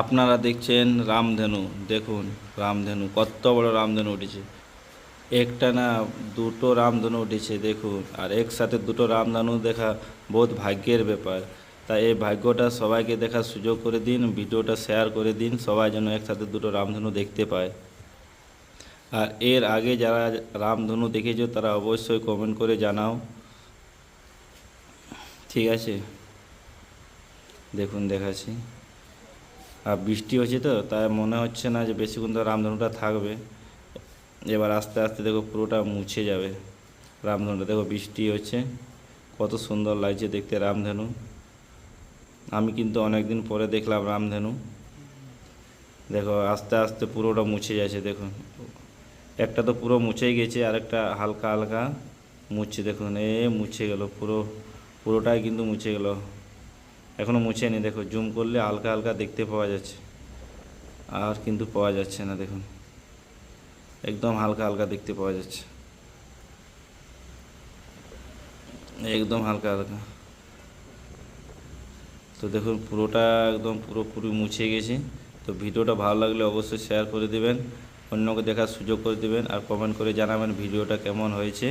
আপনারা দেখছেন রামধেনু। দেখুন, রামধেনু, কত বড় রামধেনু উঠেছে। একটা না দুটো রামধনু উঠেছে, দেখুন। আর একসাথে দুটো রামধনু দেখা বহুত ভাগ্যের ব্যাপার। তাই এই ভাগ্যটা সবাইকে দেখার সুযোগ করে দিন, ভিডিওটা শেয়ার করে দিন, সবাই যেন একসাথে দুটো রামধনু দেখতে পায়। আর এর আগে যারা রামধনু দেখেছ, তারা অবশ্যই কমেন্ট করে জানাও। ঠিক আছে? দেখুন, দেখাচ্ছি। আর বৃষ্টি হচ্ছে তো, তাই মনে হচ্ছে না যে বেশিক্ষণ তো রামধনুটা থাকবে। এবার আস্তে আস্তে দেখো পুরোটা মুছে যাবে। রামধনুটা দেখো বৃষ্টি হচ্ছে, কত সুন্দর লাগছে দেখতে রামধনু। আমি কিন্তু অনেক দিন পরে দেখলাম রামধনু। দেখো আস্তে আস্তে পুরোটা মুছে যাচ্ছে দেখুন একটা তো পুরো মুছেই গেছে আর একটা হালকা হালকা মুছছে দেখুন, এ মুছে গেল পুরো, পুরোটাই কিন্তু মুছে গেল। এখনও মুছেনি দেখো, জুম করলে হালকা হালকা দেখতে পাওয়া যাচ্ছে। আর কিন্তু পাওয়া যাচ্ছে না, দেখুন। একদম হালকা হালকা দেখতে পাওয়া যাচ্ছে। একদম হালকা হালকা। তো দেখুন, পুরোটা একদম পুরোপুরি মুছে গেছে। তো ভিডিওটা ভালো লাগলে অবশ্যই শেয়ার করে দেবেন, অন্যকে দেখার সুযোগ করে দেবেন, আর কমেন্ট করে জানাবেন ভিডিওটা কেমন হয়েছে।